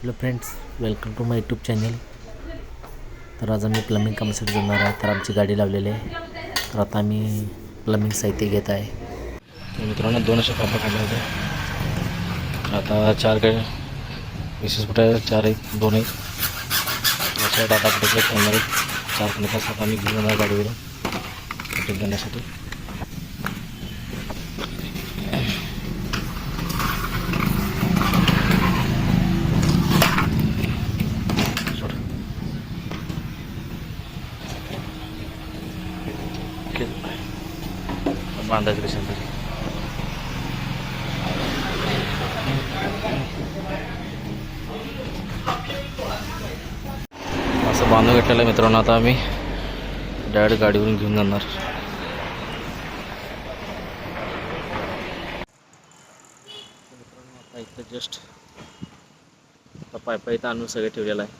Hello friends welcome to my YouTube channel. तर आज आम्ही प्लम्बिंग कामासाठी जाणार आहे. तर आमची गाडी लावलेली आहे. तर आता आम्ही प्लंबिंग साहित्य घेत आहे. तर मित्रांनो दोन अशा पापा काढले होते. तर आता चार गाडी विशेष कुठे आहे? चार एक दोन एक. अशा टाटा फुटाचे खेळणार आहेत? चार आम्ही घेऊन जाणार गाडीवरून. घेण्यासाठी करण्यासाठी. अंदाज कशा तरी असं बांधून घेतलेलं मित्रांनो आता आम्ही डायरेक्ट गाडीवरून घेऊन जाणार. आता इथं जस्ट आता पायपा इथं आणून सगळं ठेवलेलं आहे.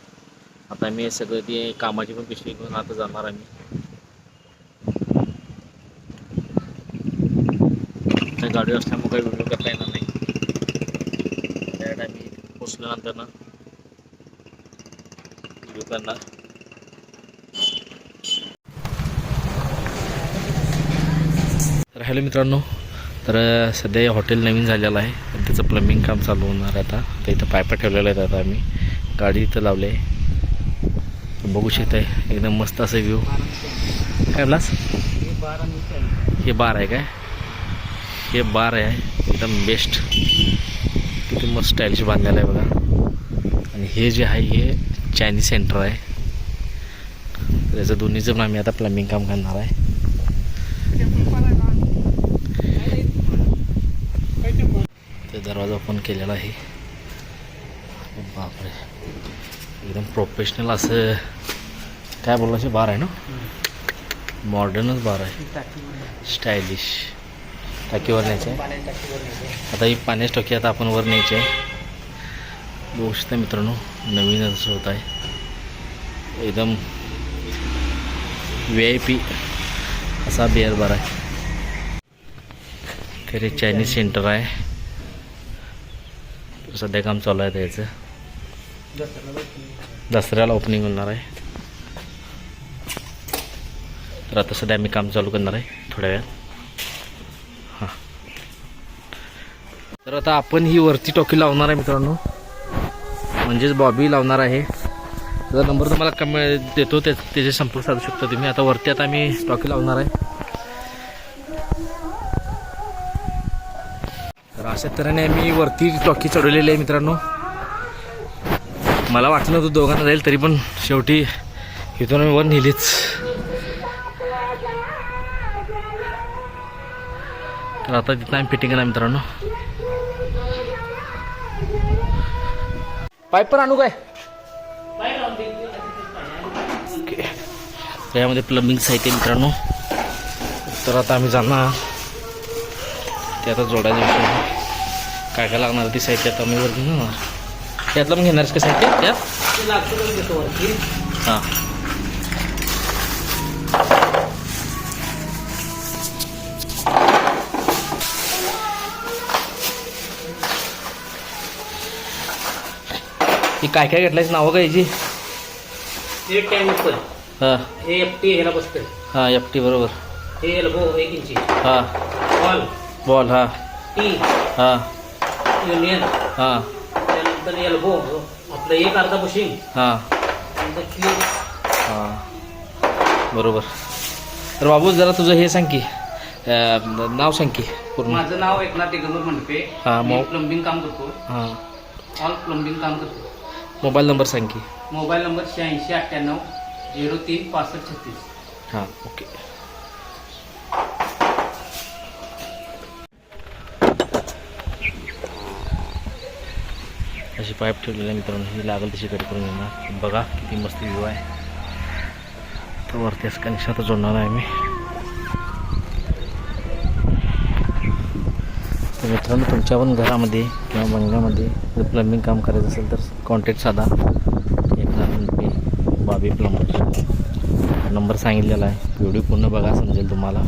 आता आम्ही सगळं ती कामाची पण पिशवी घेऊन आता जाणार आम्ही. त्या गाडी असल्यामुळे काही व्हिडिओ करता येणार नाही. डायरेक्ट आम्ही पोचल्यानंतर ना व्हिडिओ करणार. तर हॅलो मित्रांनो तर सध्या हे हॉटेल नवीन झालेलं आहे. तर त्याचं प्लंबिंग काम चालू होणार आहे आता. तर इथं पायपा ठेवलेलं आहेत आता आम्ही. गाडी इथं लावली आहे. बघू शकताय एकदम मस्त असं व्ह्यू काय प्लास हे बार आहे काय? हे बार आहे एकदम बेस्ट किती मस्त स्टाईलशी बांधलेलं आहे बघा. आणि हे जे आहे हे चायनीज सेंटर आहे. त्याचं दोन्हीचं पण आम्ही आता प्लंबिंग काम करणार आहे. ते दरवाजा ओपन केलेला आहे. बापरे. एकदम प्रोफेशनल असं. काय बोलायचं बार आहे ना? मॉडर्नच बार आहे. स्टायलिश टाकीवर न्यायचं. आहे आता ही पाण्याची टाकी आता आपण वर न्यायची आहे. बघू शकता मित्रांनो नवीन असं होत आहे. एकदम व्ही आय पी असा बिअर बार आहे. तरी चायनीज सेंटर आहे. सध्या काम चालू आहे त्याचं. दसऱ्याला ओपनिंग होणार आहे. तर आता सध्या आम्ही काम चालू करणार आहे थोड्या वेळात. तर आता आपण ही वरती टॉकी लावणार आहे मित्रांनो. म्हणजेच बॉबी लावणार आहे. त्याचा नंबर तुम्हाला कमी देतो त्या त्याचे संपर्क साधू शकता तुम्ही. आता वरती आता मी टॉकी लावणार आहे. तर अशा तऱ्हेने मी वरती टॉकी चढवलेली आहे मित्रांनो. मला वाटलं नव्हतं दोघांना जाईल तरी पण शेवटी इथून आम्ही वर नेलीच. तर आता तिथं आम्ही फिटिंग आहे मित्रांनो. पाईप पण आणू काय? ओके. तर यामध्ये प्लंबिंग साहित्य मित्रांनो. तर आता आम्ही जाणार. ते आता जोडायचं विषय काय काय लागणार ते साहित्य आता आम्ही वर घेऊन जाणार. त्यातलं पण घेणारच का साहित्य त्यात हां. काय काय घेतलायच नावं काय याची? हे टॅम्पर हां. हे एफ टी ह्याला बसतंय. हां एफ टी बरोबर. हे एल्बो एक इंची हां. बॉल बॉल हां. टी हां. युनियन हां. त्यानंतर एल्बो आपलं एक अर्धा बुशिंग हां. नंतर क्लिप हां. बरोबर. तर बाबू जरा तुझं हे सांग की अं, नाव सांग की पूर्ण. माझं नाव एकनाथ दिगंबर मंडपे. हा, मी मग- प्लंबिंग काम करतो. हां. ऑल प्लंबिंग काम करतो. मोबाईल नंबर सांग की. मोबाईल नंबर शहाऐंशी अठ्ठ्याण्णव झिरो तीन पासष्ट छत्तीस. हां ओके. अशी पाईप ठेवलेली आहे मित्रांनो ही लागेल तशी कट करून घेणार. बघा किती मस्त व्ह्यू आहे. तर वरती असं कनेक्शन आता जोडणार आहे मी. तर मित्रांनो तुमच्या पण घरामध्ये किंवा बंगल्यामध्ये जर प्लंबिंग काम करायचं असेल तर कॉन्टॅक्ट साधा. एकनाथ पे बाबी प्लंबर नंबर सांगितलेला आहे. व्हिडिओ पूर्ण बघा समजेल तुम्हाला.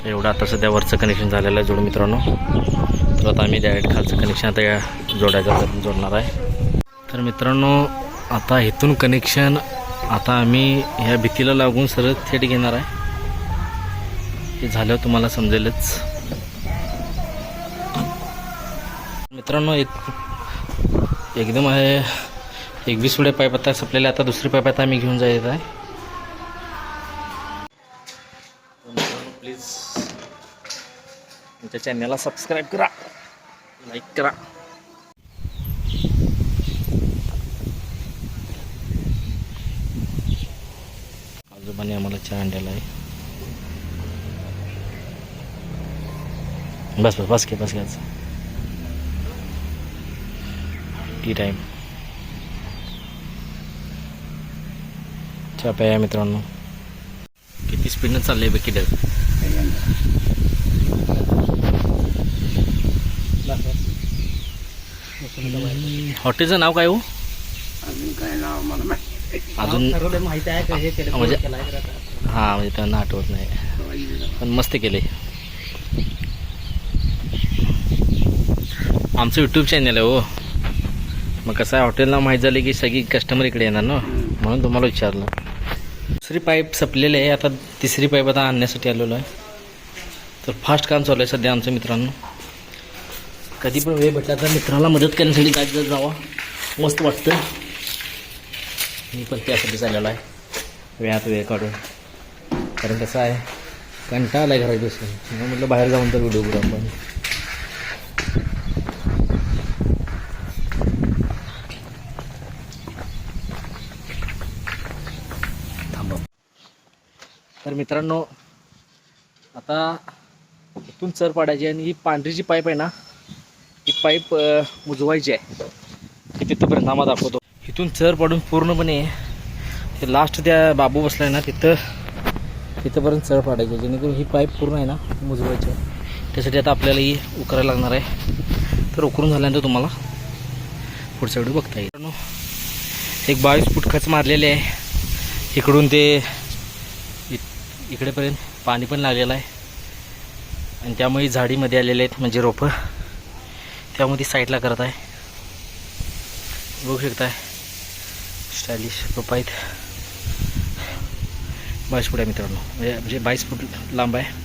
तर एवढं आता सध्या वरचं कनेक्शन झालेलं आहे जोड मित्रांनो. तर आता आम्ही डायरेक्ट खालचं कनेक्शन आता या जोडायचं जोडणार आहे. तर मित्रांनो आता इथून कनेक्शन आता आम्ही ह्या भीतीला लागून सरळ थेट घेणार आहे. हे झालं तुम्हाला समजेलच. मित्रांनो एक एकदम आहे. एक वीस पुढे पाईप आता संपलेले आता दुसरी पाईप आता आम्ही घेऊन जायचं आहे. प्लीज आमच्या चॅनलला सबस्क्राईब करा. लाईक करा. आजोबाने आम्हाला चहा आणलेला आहे. बस बस बस घे बस घ्यायचं टी टाईम चहा या मित्रांनो किती स्पीडनं चाललंय बघ किडर हॉटेलचं नाव काय हो अजून काय नाव मला माहिती अजून आहे का हे केलं म्हणजे- हां म्हणजे त्यांना आठवत नाही पण मस्त केले आमचं यूट्यूब चॅनल आहे हो मग कसं आहे हॉटेलला माहीत झाले की सगळी कस्टमर इकडे येणार ना? म्हणून तुम्हाला विचारलं. दुसरी पाईप संपलेली आहे आता तिसरी पाईप आता आणण्यासाठी आलेलो आहे. तर फास्ट काम चालू आहे सध्या आमचं मित्रांनो. कधी पण वेळ भेटला तर मित्राला मदत करण्यासाठी काय जर जावा. मस्त वाटतं मी पण त्यासाठी चाललेलो आहे. वेळात वेळ काढून. कारण कसं आहे कंटाळा आला घरात बसून. म्हणून म्हटलं बाहेर जाऊन तर व्हिडिओ करू आपण. मित्रांनो आता इथून चर पाडायची आणि ही पांढरी जी पाईप आहे ना ही पाईप मुजवायची आहे. ती तिथंपर्यंत आम्हाला दाखवतो. इथून चर पाडून पूर्णपणे ते लास्ट त्या बाबू बसलाय ना तिथं तिथंपर्यंत चढ पाडायची जेणेकरून ही पाईप पूर्ण आहे ना मुजवायची आहे. त्यासाठी आता आपल्याला ही उकरायला लागणार आहे. तर उकरून झाल्यानंतर तुम्हाला पुढच्या वेळी बघता येईल. एक बावीस फूट खच मारलेले आहे. इकडून ते इकडेपर्यंत पाणी पण लागलेलं आहे. आणि त्यामुळे झाडीमध्ये आलेले आहेत म्हणजे रोपं. त्यामध्ये साईडला करत आहे. बघू शकताय. स्टायलिश रोपं आहेत. बावीस फूट आहे मित्रांनो. म्हणजे म्हणजे बावीस फूट लांब आहे.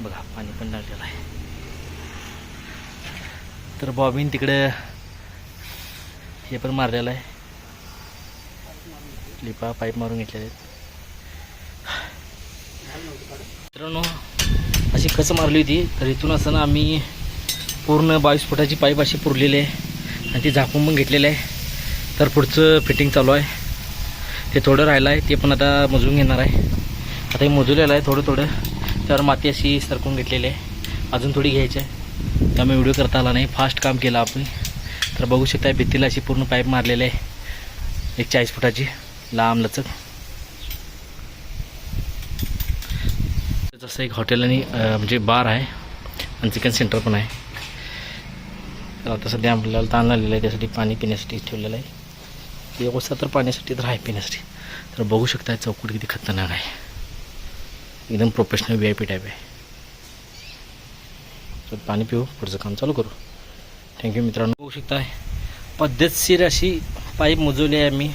बघा पाणी पण लागलेलं आहे. तर बॉबीन तिकडे हे पण मारलेलं आहे. लिपा पाईप मारून घेतलेले आहेत. मित्रांनो अशी खच मारली होती तर इथून असताना आम्ही पूर्ण बावीस फुटाची पाईप अशी पुरलेली आहे आणि ती झाकून पण घेतलेली आहे. तर पुढचं फिटिंग चालू आहे. ते थोडं राहिलं आहे ते पण आता मोजून घेणार आहे. आता हे मोजलेलं आहे थोडं थोडं. त्यावर माती अशी सरकून घेतलेली आहे. अजून थोडी घ्यायची आहे. त्यामुळे व्हिडिओ करता आला नाही. फास्ट काम केलं आपण. तर बघू शकता भित्तीला अशी पूर्ण पाईप मारलेली आहे. एक चाळीस फुटाची. लांब लचक जसं एक हॉटेल आणि म्हणजे बार आहे आणि चिकन सेंटर पण आहे. तर आता सध्या आपल्याला ताण लागलेलं आहे त्यासाठी पाणी पिण्यासाठी ठेवलेलं आहे. व्यवस्था तर पाण्यासाठी तर आहे पिण्यासाठी. तर बघू शकता चौकट किती खतरनाक आहे. एकदम professional V I P type आहे. तर पाणी पिऊ पुढचं काम चालू करू. थँक्यू मित्रांनो. बघू शकता पद्धतशीर अशी पाईप मोजवली आहे आम्ही.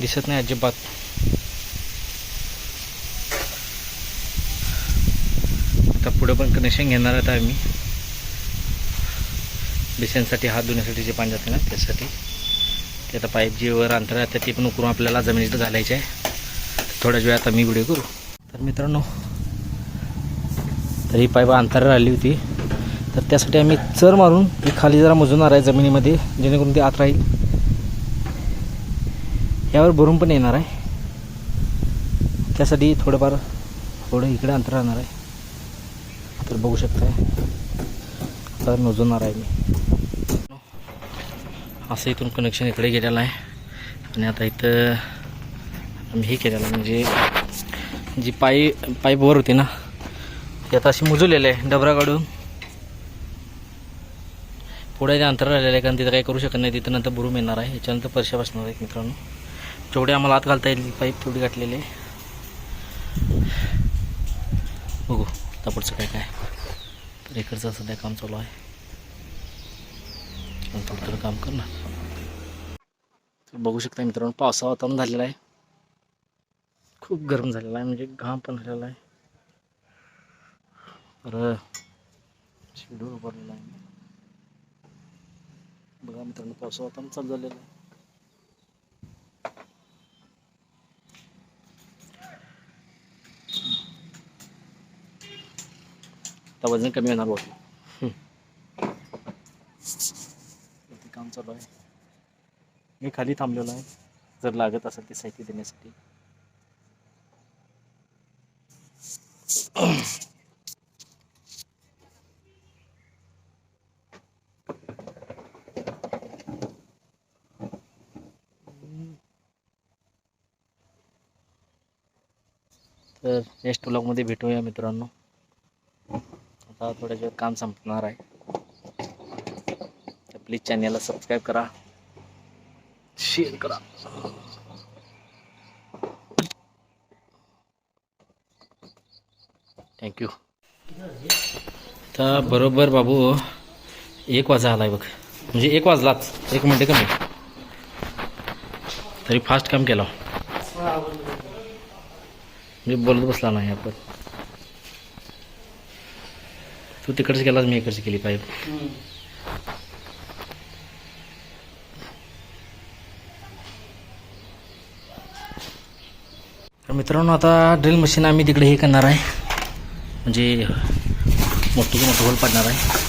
दिसत नाही अजिबात. आता पुढं पण कनेक्शन घेणार आहेत आम्ही. बेसिनसाठी हात धुण्यासाठी जे पाणी जाते ना त्यासाठी. ते आता पाईप जी वर अंतर आहे ते पण उकरून आपल्याला जमिनीत घालायचे आहे. थोड्याच वेळात आम्ही व्हिडिओ करू. तर मित्रांनो तर ही पाईप अंतर राहिली होती. तर त्यासाठी आम्ही चर मारून ती खाली जरा मुजवणार आहे जमिनीमध्ये जेणेकरून ती आत राहील. यावर भरून पण येणार आहे. त्यासाठी थोडंफार थोडं इकडे अंतर राहणार आहे. तर बघू शकताय. तर मोजवणार आहे मी. असं इथून कनेक्शन इकडे गेलेलं आहे. आणि आता इथं आम्ही हे केलेलं आहे म्हणजे जी पाई पाईप वर होती ना ती आता अशी मुजवलेलं आहे डबरा काढून. पुढे ते अंतर राहिलेलं आहे कारण तिथं काही करू शकत नाही तिथं नंतर बुरूम येणार आहे. याच्यानंतर परशा बसणार आहेत मित्रांनो. जेवढे आम्हाला आत घालता येईल पाईप तेवढी घातलेली आहे. बघू आता पुढचं काय काय. तर इकडचं सध्या काम चालू आहे. थोडं थोडं काम करणार तर बघू शकता मित्रांनो पावसा वातावरण झालेलं आहे. खूप गरम झालेला आहे म्हणजे घाम पण झालेला आहे. तर शिडूर उभारलेला आहे. बघा मित्रांनो पावसा वातावरण चालू झालेलं आहे. आता वजन कमी होणार बघ. ते काम चालू आहे. मी खाली थांबलेलो आहे. जर लागत असेल ते साहित्य देण्यासाठी. तर नेक्स्ट ब्लॉगमध्ये भेटूया मित्रांनो. आता थोड्या वेळात काम संपणार आहे. तर प्लीज चॅनलला सबस्क्राईब करा. शेअर करा. थँक्यू तर बरोबर बाबू एक वाजा आलाय बघ. म्हणजे एक वाजलाच. एक मिनटं कमी. तरी फास्ट काम केलं. मी बोलत बसला नाही आपण. तू तिकडच गेलास मी इकडची केली पाहिजे. तर मित्रांनो आता ड्रिल मशीन आम्ही तिकडे हे करणार आहे. म्हणजे मोठं मोठं होल पाडणार आहे.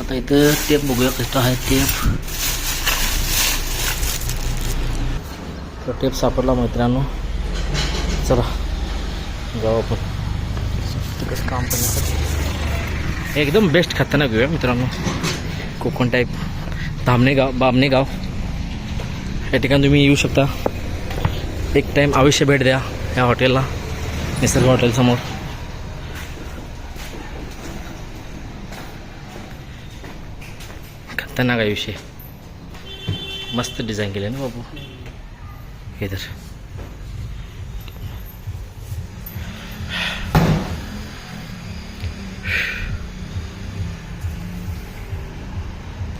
आता इथं टेप बघूया कसं आहे टेप तर टेप सापडला मित्रांनो. चला जाऊ आपण. कसं काम करण्यासाठी. एकदम बेस्ट खतरनाक घेऊया मित्रांनो. कोकण टाईप धामणे गाव बामणे गाव या ठिकाणी तुम्ही येऊ शकता. एक टाईम आयुष्य भेट द्या या हॉटेलला निसर्ग हॉटेलसमोर खतरनाक आयुष्य मस्त डिझाईन केले ना बाबू. हे तर.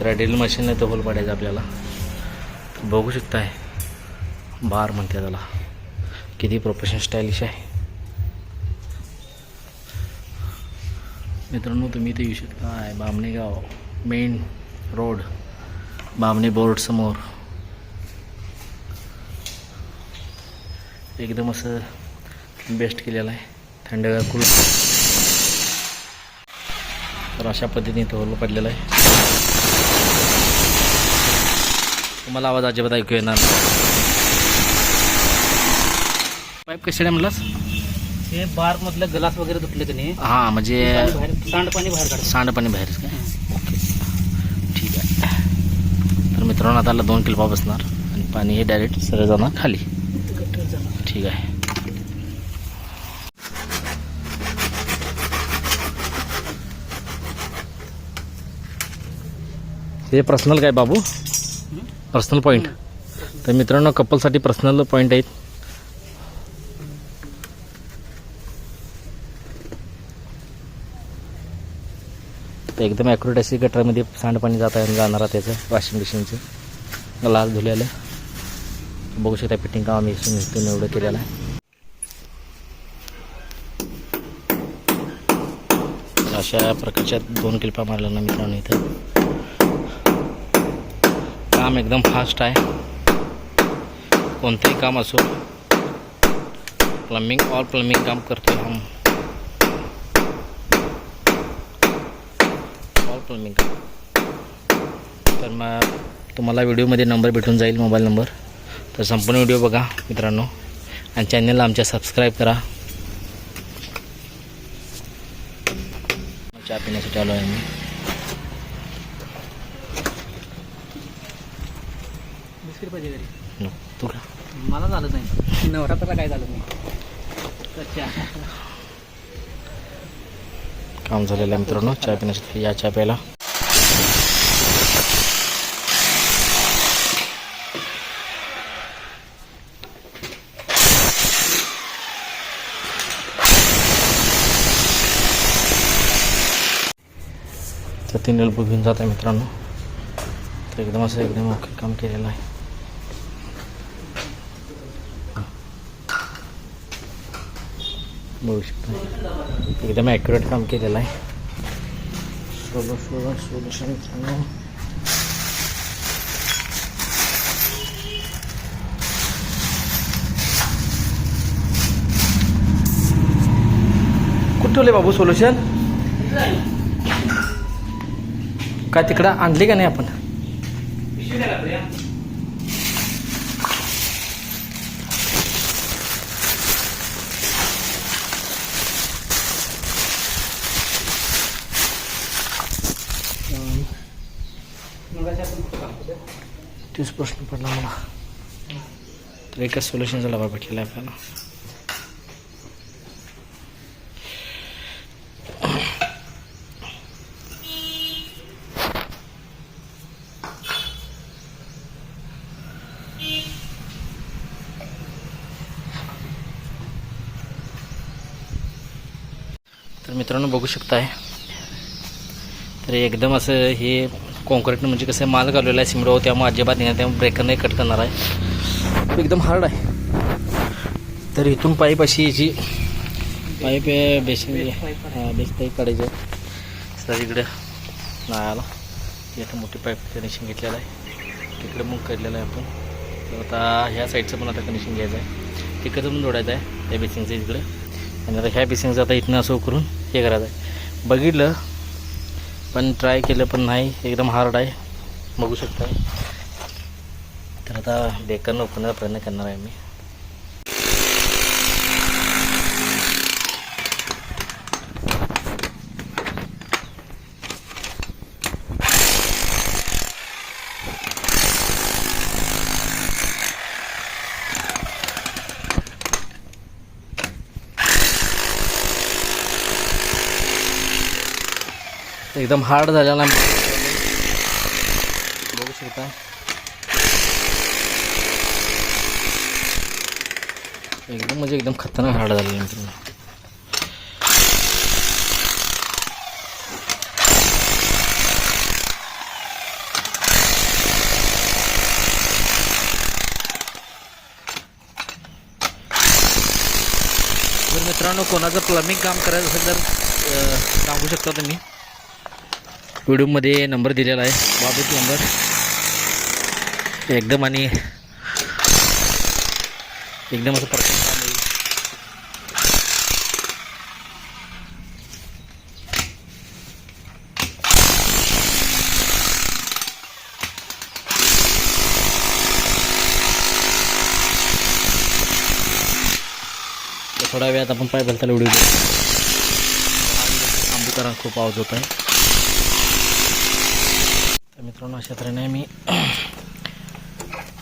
तर ड्रिल मशीन नाही होल पडायचं आपल्याला. बघू शकताय. बार म्हणते त्याला. किती प्रोफेशन स्टायलिश आहे. मित्रांनो तुम्ही इथे येऊ शकताय. Bamnegaon main road Bamne board समोर. एकदम असं बेस्ट केलेलं आहे. थंडगार कुल तर अशा पद्धतीने तो होल पडलेला आहे. तुम्हाला आवाज अजिबात ऐकू येणार पाईप कशाने म्हणलास? हे बार मधलं ग्लास वगैरे तुटले की नाही हां म्हणजे बाहेर सांडपाणी बाहेर काढतो सांडपाणी बाहेरच काय ओके. ठीक आहे. तर मित्रांनो आता दोन किलपा बसणार आणि पाणी हे डायरेक्ट सरळ जाणार खाली. ठीक आहे. हे पर्सनल काय बाबू? पर्सनल पॉईंट तर मित्रांनो कपलसाठी पर्सनल पॉईंट आहेत. तर एकदम ॲक्युरेट अशी गटरमध्ये सांडपाणी जात आहे जाणार आहे त्याचं वॉशिंग मशीनचं लाल धुलेलं. बघू शकता फिटिंग काम आम्ही एवढं केलेलं आहे. अशा प्रकारच्या दोन किल्पा मारल्या ना मित्रांनो इथं. काम एकदम फास्ट आहे. कोणतंही काम असो प्लंबिंग ऑल प्लम्बिंग काम करतो हम. ऑल प्लम्बिंग काम. तर मग तुम्हाला व्हिडिओमध्ये नंबर भेटून जाईल मोबाईल नंबर तर संपूर्ण व्हिडिओ बघा मित्रांनो. आणि चॅनलला आमच्या सबस्क्राईब करा. चहा पिण्यासाठी आलो आहे मी बिस्किट पाहिजे घरी. नो, तू का मला झालं नाही. नवरात्राला काय झालं नाही? अच्छा. काम झालेलं आहे मित्रांनो चहा पिण्यासाठी. या चहा प्यायला. तीन एल्बो घेऊन जात आहे मित्रांनो. तर एकदम असं एकदम ओके काम केलेलं आहे. बघू शकता. एकदम ॲक्युरेट काम केलेलं आहे. सोलो सोलो सोल्युशन चांगलं ठेवले बाबू सोल्युशन काय तिकडं आणली का नाही आपण पिशवी द्या लागते या. मगाशी आपण कुठं काम केलं? तेच प्रश्न पडला मला. तर एकच सोल्युशनचा डबा भेटलेला आहे आपल्याला तर मित्रांनो बघू शकताय. तर एकदम असं हे कॉन्क्रीट म्हणजे कसं माल घालवलेला आहे सिमरो त्यामुळे अजिबात नाही त्यामुळे ब्रेकर नाही कट करणार आहे. एकदम हार्ड आहे. तर इथून पाईप अशी याची पाईप बेसिन बेस पाईप काढायचं सर इकडे नाळाला इथं मोठी पाईप कनेक्शन घेतलेलं आहे. तिकडे मग काढलेलं आहे आपण. तर आता ह्या साईडचं पण आता कनेक्शन घ्यायचं आहे. तिकडचं पण जोडायचं आहे त्या बेसिंगचं इकडे. आणि आता ह्या बेसिंगचं आता इथनं असं करून हे करायचं आहे. बघितलं पण ट्राय केलं पण नाही. एकदम हार्ड आहे. बघू शकता तर आता बेकन ओपनचा प्रयत्न करणार आहे मी. एकदम हार्ड झालेला बघू शकता. एकदम म्हणजे एकदम खतरनाक हार्ड झालेलं मित्रांनो. जर मित्रांनो कोणाचं प्लम्बिंग काम करायचं असेल तर सांगू शकता तुम्ही. व्हिडिओमध्ये नंबर दिलेला आहे. बाबू नंबर. एकदम आणि एकदम असं परफेक्ट काम होईल थोड्या वेळात आपण पाय भरताला व्हिडिओ आंबूकरांना खूप आवाज होत आहे मित्रांनो अशा तऱ्हेने मी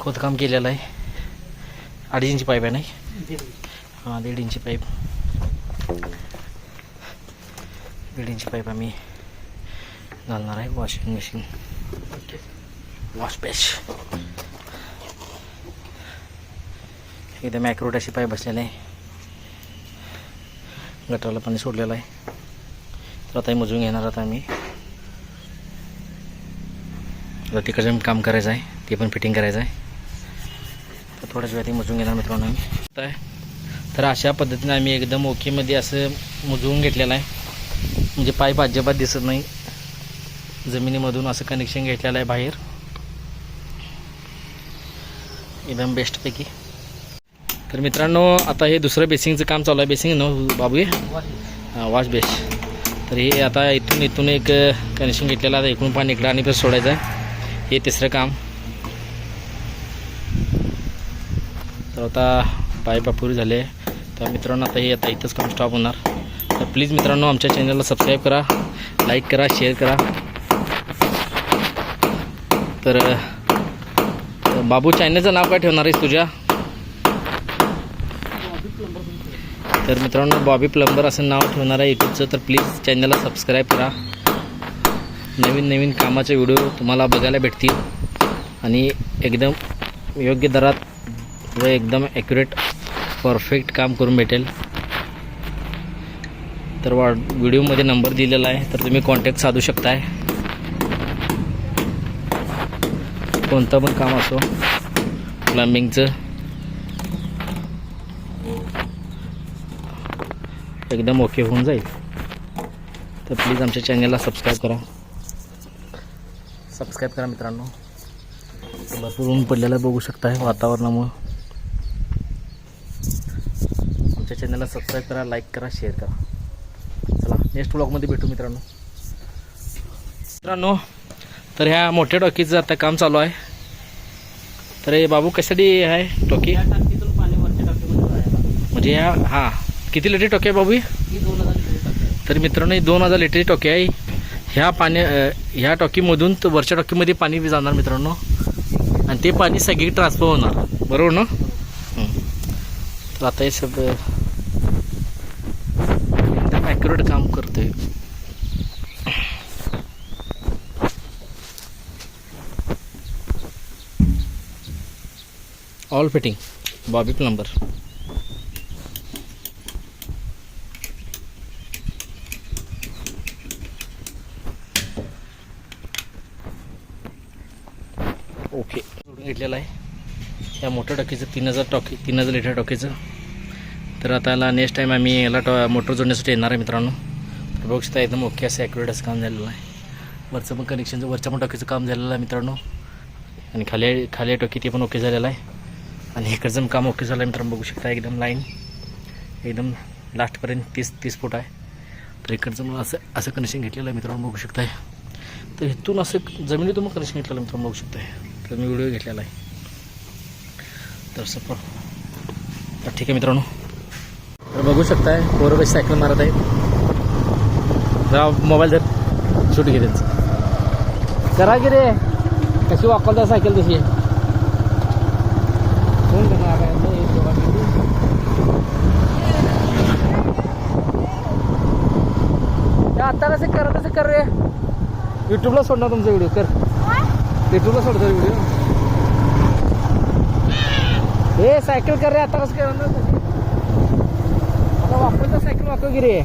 खोदकाम केलेलं आहे. अडीच इंची पाईप आहे नाही हां दीड इंची पाईप. दीड इंची पाईप आम्ही घालणार आहे वॉशिंग मशीन वॉश बेश एकदम ॲक्रोट अशी पाईप बसलेली आहे. गटाला पाणी सोडलेलं आहे. तर आता मोजून घेणार आहोत आम्ही. आता तिकडचं काम करायचं आहे ते पण फिटिंग करायचं आहे. तर थोड्याच वेळात मजून घेणार मित्रांनो आम्ही. तर अशा पद्धतीने आम्ही एकदम ओकेमध्ये असं मुजवून घेतलेलं आहे. म्हणजे पाईप अजिबात दिसत नाही. जमिनीमधून असं कनेक्शन घेतलेलं आहे बाहेर. एकदम बेस्टपैकी तर मित्रांनो आता हे दुसरं बेसिंगचं काम चालू आहे. बेसिंग न बाबू हे? वॉश बेस तर हे आता इथून इथून एक कनेक्शन घेतलेलं आहे. इकडून पाणी इकडं आणि परत सोडायचं आहे. हे तिसरं काम. तर आता पायपा अपुरी झाले. तर मित्रांनो आता हे आता इथंच काम स्टॉप होणार. तर प्लीज मित्रांनो आमच्या चॅनलला सबस्क्राईब करा लाईक करा शेअर करा. तर तर बाबू चॅनलचं नाव काय ठेवणार आहेस तुझ्या? तर मित्रांनो बॉबी प्लंबर असं नाव ठेवणार आहे यूट्यूबचं तर प्लीज चॅनलला सबस्क्राईब करा. नवीन नवीन कामाचे व्हिडिओ तुम्हाला बघायला भेटतील. आणि एकदम योग्य दरात व एकदम ॲक्युरेट परफेक्ट काम करून भेटेल. तर वा व्हिडिओमध्ये नंबर दिलेला आहे तर तुम्ही कॉन्टॅक्ट साधू शकताय. कोणतं पण काम असो प्लंबिंगचं एकदम ओके होऊन जाईल. तर प्लीज आमच्या चॅनलला सबस्क्राईब करा. सबस्क्राईब करा मित्रांनो. भरपूर ऊन पडलेलं आहे, बघू शकताय वातावरणामुळं. आमच्या चॅनलला सबस्क्राईब करा लाईक करा शेअर करा. चला नेक्स्ट ब्लॉगमध्ये भेटू मित्रांनो. मित्रांनो तर ह्या मोठ्या टॉकीचं आता काम चालू आहे. तर हे बाबू कशासाठी आहे टॉकी म्हणजे ह्या हां किती लिटर टॉकी आहे बाबू? दोन हजार लिटर टाकी आहे. तर मित्रांनो ही दोन हजार लिटरची टॉकी आहे. ह्या पाण्या ह्या टॉकीमधून तर वरच्या टॉकीमध्ये पाणी जाणार मित्रांनो. आणि ते पाणी सगळी ट्रान्सफर होणार. बरोबर ना? तर आता हे सब एकदम ॲक्युरेट काम करतोय. All fitting Bobby plumber okay जोडून घेतलेलं आहे या टाकीचं टॉकीचं तीन हजार टॉकी तीन हजार लिटर टॉकीचं. तर आता याला नेक्स्ट टाईम आम्ही याला टॉ मोटर जोडण्यासाठी येणार आहे मित्रांनो. तर बघू शकता एकदम ओके असं ॲक्युरेट असं काम झालेलं आहे. वरचं पण कनेक्शनचं वरच्या पण टॉकीचं काम झालेलं आहे मित्रांनो. आणि खाली खाली टॉकी ते पण ओके झालेलं आहे. आणि इकडचं पण काम ओके झालं आहे मित्रांनो बघू शकता एकदम लाईन एकदम लास्टपर्यंत तीस तीस फूट आहे. तर इकडचं मग असं असं कनेक्शन घेतलेलं आहे मित्रांनो बघू शकताय. तर इथून असं जमिनीतून मग कनेक्शन घेतलेलं मित्रांनो बघू शकताय. तर मी व्हिडिओ घेतलेला आहे. तर सफर तर ठीक आहे मित्रांनो. तर बघू शकताय पोरं कशी सायकल मारत आहेत. जरा मोबाईल धर. शूट घे त्यांचं. करा की रे. कशी वापरता सायकल तशी. कोण करणार आहे? आता कसं कर तसं कर रे? युट्यूबला सोडणार तुमचा व्हिडिओ कर. युट्यूबला सोडतो व्हिडिओ हे सायकल कर रे आता कसं करणार आता वापरता सायकल वापरू की रे?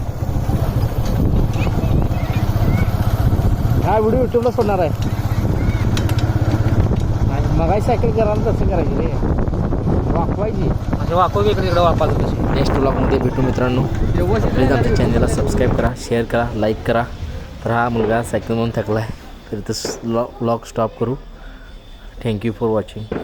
हा व्हिडिओ युट्यूबला सोडणार आहे. मगाही सायकल करायला तसं करायची रे. वाकवायची. म्हणजे वाकव इकडे इकडे वापरायचं तशी. नेक्स्ट ब्लॉगमध्ये भेटू मित्रांनो. प्लीज आमच्या चॅनलला सबस्क्राईब करा शेअर करा लाईक करा. तर हा मुलगा सायकल म्हणून थकला आहे तर इथं ब्लॉग स्टॉप करू. Thank you for watching